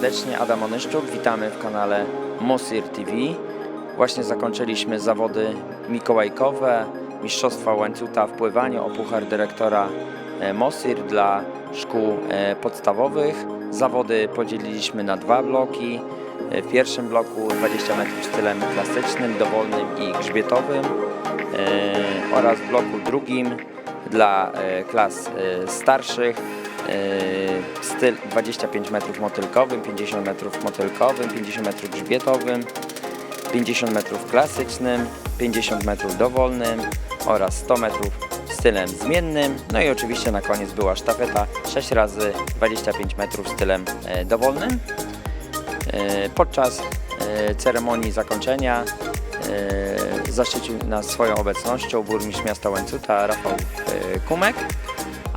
Serdecznie, Adam Onyszczuk. Witamy w kanale Mosir TV. Właśnie zakończyliśmy zawody mikołajkowe, Mistrzostwa Łańcuta w pływaniu o puchar dyrektora e, Mosir dla szkół e, podstawowych. Zawody podzieliliśmy na dwa bloki. E, W pierwszym bloku 20 metrów stylem klasycznym, dowolnym i grzbietowym oraz w bloku drugim dla klas starszych styl 25 metrów motylkowym, 50 metrów motylkowym, 50 metrów grzbietowym, 50 metrów klasycznym, 50 metrów dowolnym oraz 100 metrów stylem zmiennym. No i oczywiście na koniec była sztafeta 6 razy 25 metrów stylem e, dowolnym. E, Podczas e, ceremonii zakończenia zaszczycił nas swoją obecnością burmistrz miasta Łańcuta Rafał Kumek.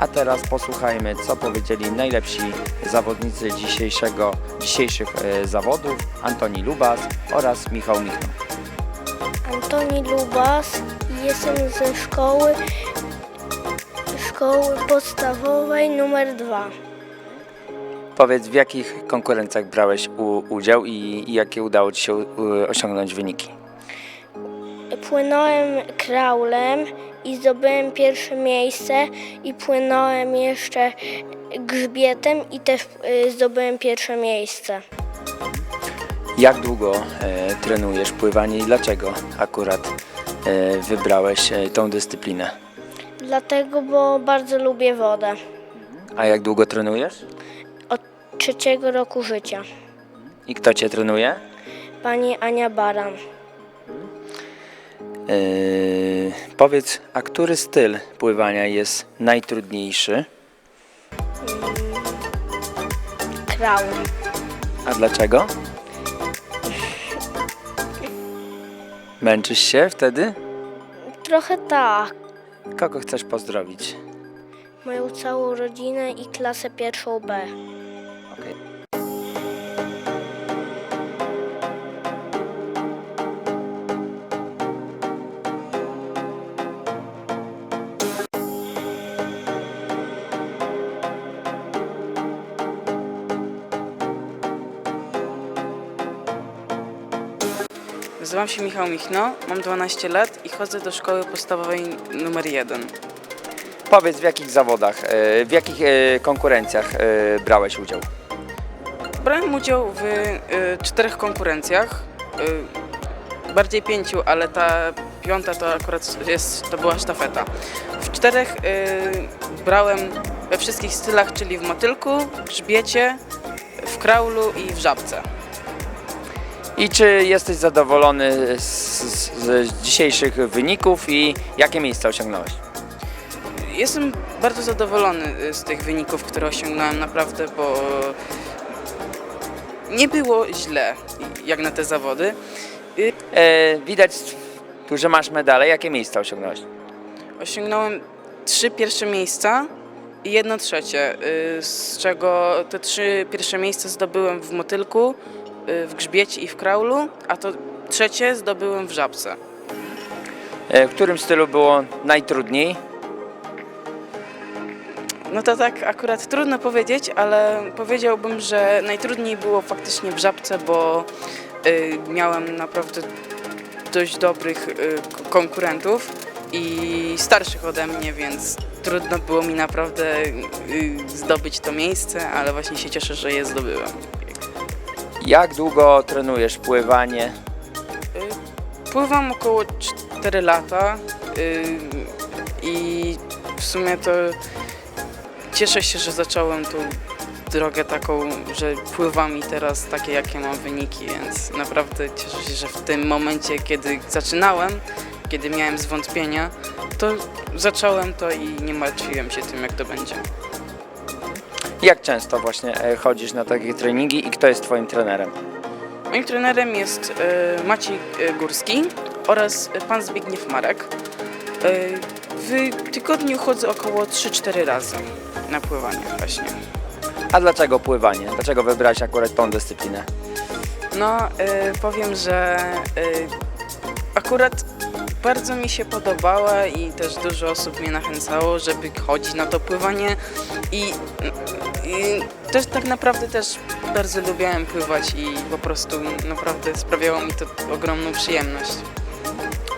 A teraz posłuchajmy, co powiedzieli najlepsi zawodnicy dzisiejszego, dzisiejszych e, zawodów Antoni Lubas oraz Michał Michno. Antoni Lubas jestem ze szkoły szkoły podstawowej numer 2. Powiedz, w jakich konkurencjach brałeś u, udział i, i jakie udało Ci się e, osiągnąć wyniki? Płynąłem kraulem i zdobyłem pierwsze miejsce i płynąłem jeszcze grzbietem i też y, zdobyłem pierwsze miejsce. Jak długo e, trenujesz pływanie i dlaczego akurat e, wybrałeś e, tą dyscyplinę? Dlatego, bo bardzo lubię wodę. A jak długo trenujesz? Od trzeciego roku życia. I kto Cię trenuje? Pani Ania Baran. E, powiedz, a który styl pływania jest najtrudniejszy? Kraul. A dlaczego? Męczysz się wtedy? Trochę tak. Kogo chcesz pozdrowić? Moją całą rodzinę i klasę pierwszą B. Nazywam się Michał Michno, mam 12 lat i chodzę do szkoły podstawowej numer 1. Powiedz, w jakich zawodach, e, w jakich e, konkurencjach e, brałeś udział? Brałem udział w czterech konkurencjach, bardziej pięciu, ale ta piąta to akurat jest, to była sztafeta. W czterech brałem we wszystkich stylach, czyli w motylku, w grzbiecie, w kraulu i w żabce. I czy jesteś zadowolony z, z, z dzisiejszych wyników i jakie miejsca osiągnąłeś? Jestem bardzo zadowolony y, z tych wyników, które osiągnąłem naprawdę, bo nie było źle jak na te zawody. E, widać tu, że masz medale. Jakie miejsca osiągnąłeś? Osiągnąłem trzy pierwsze miejsca i jedno trzecie, y, z czego te trzy pierwsze miejsca zdobyłem w motylku, y, w grzbiecie i w kraulu, a to trzecie zdobyłem w żabce. E, w którym stylu było najtrudniej? No to tak akurat trudno powiedzieć, ale powiedziałbym, że najtrudniej było faktycznie w żabce, bo y, miałem naprawdę dość dobrych y, konkurentów i starszych ode mnie, więc trudno było mi naprawdę y, zdobyć to miejsce, ale właśnie się cieszę, że je zdobyłem. Jak długo trenujesz pływanie? Y, Pływam około 4 lata y, i w sumie to cieszę się, że zacząłem tą drogę taką, że pływam i teraz takie jakie mam wyniki, więc naprawdę cieszę się, że w tym momencie, kiedy zaczynałem, kiedy miałem zwątpienia, to zacząłem to i nie martwiłem się tym, jak to będzie. Jak często właśnie e, chodzisz na takie treningi i kto jest twoim trenerem? Moim trenerem jest e, Maciej e, Górski oraz pan Zbigniew Marek. W tygodniu chodzę około 3-4 razy na pływanie właśnie. A dlaczego pływanie? Dlaczego wybrałeś akurat tą dyscyplinę? No, powiem, że akurat bardzo mi się podobała i też dużo osób mnie nachęcało, żeby chodzić na to pływanie i I też tak naprawdę też bardzo lubiłem pływać i po prostu naprawdę sprawiało mi to ogromną przyjemność.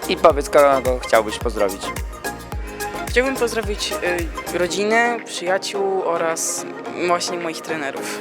I powiedz, kogo chciałbyś pozdrowić. Chciałbym pozdrowić y, rodzinę, przyjaciół oraz właśnie moich trenerów.